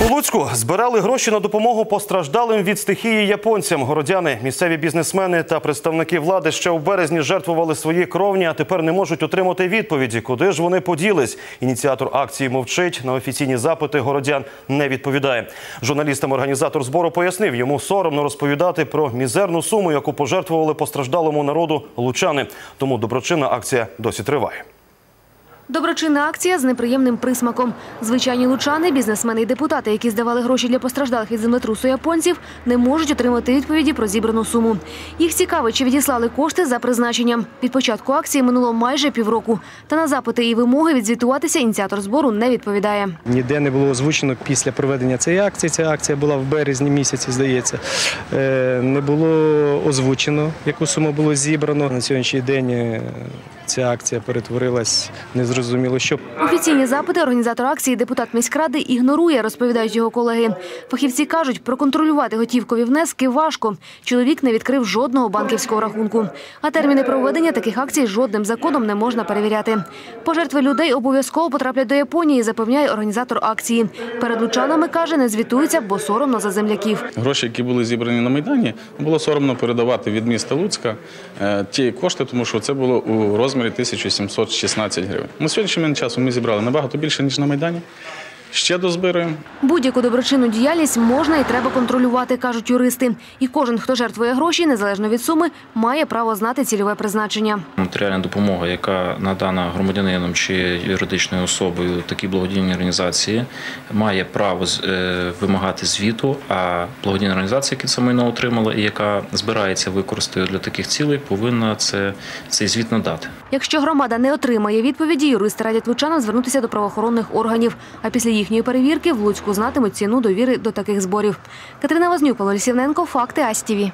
У Луцьку збирали гроші на допомогу постраждалим від стихії японцям. Городяни, місцеві бізнесмени та представники влади ще у березні жертвували свої кровні, а тепер не можуть отримати відповіді, куди ж вони поділись. Ініціатор акції мовчить на офіційні запити городян не відповідає. Журналістам організатор збору пояснив, йому соромно розповідати про мізерну суму, яку пожертвували постраждалому народу лучани. Тому доброчинна акція досі триває. Доброчинна акція з неприємним присмаком. Звичайні лучани, бізнесмени і депутати, які здавали гроші для постраждалих від землетрусу японців, не можуть отримати відповіді про зібрану суму. Їх цікавить, чи відіслали кошти за призначенням. Від початку акції минуло майже півроку. Та на запити і вимоги відзвітуватися ініціатор збору не відповідає. Ніде не було озвучено після проведення цієї акції. Ця акція була в березні місяці, здається. Е, Не було озвучено, яку суму було зібрано. На сьогоднішній день е, ця акція перетворилась незрозуміло, що Офіційні запити організатор акції депутат міськради ігнорує, розповідають його колеги. Фахівці кажуть, проконтролювати готівкові внески важко. Чоловік не відкрив жодного банківського рахунку. А терміни проведення таких акцій жодним законом не можна перевіряти. Пожертви людей обов'язково потраплять до Японії, запевняє організатор акції. Перед лучанами каже, не звітуються, бо соромно за земляків. Гроші, які були зібрані на Майдані, було соромно передавати від міста Луцька е, ті кошти, тому що це було у розмірі 1716 гривень. На сьогоднішній момент часу ми зібрали набагато більше, ніж на Майдані. Ще дозбираємо. Будь-яку доброчинну діяльність можна і треба контролювати, кажуть юристи. І кожен, хто жертвує гроші, незалежно від суми, має право знати цільове призначення. Матеріальна допомога, яка надана громадянином чи юридичною особою такій благодійній організації, має право з- е, вимагати звіту. А благодійна організація, яка це майно отримала і яка збирається використати для таких цілей, повинна це цей звіт надати. Якщо громада не отримає відповіді, юристи радять лучанам звернутися до правоохоронних органів. А після їхньої перевірки в Луцьку знатимуть ціну довіри до таких зборів. Катерина Вознюк, Лісівненко, Факти АСТІВІ.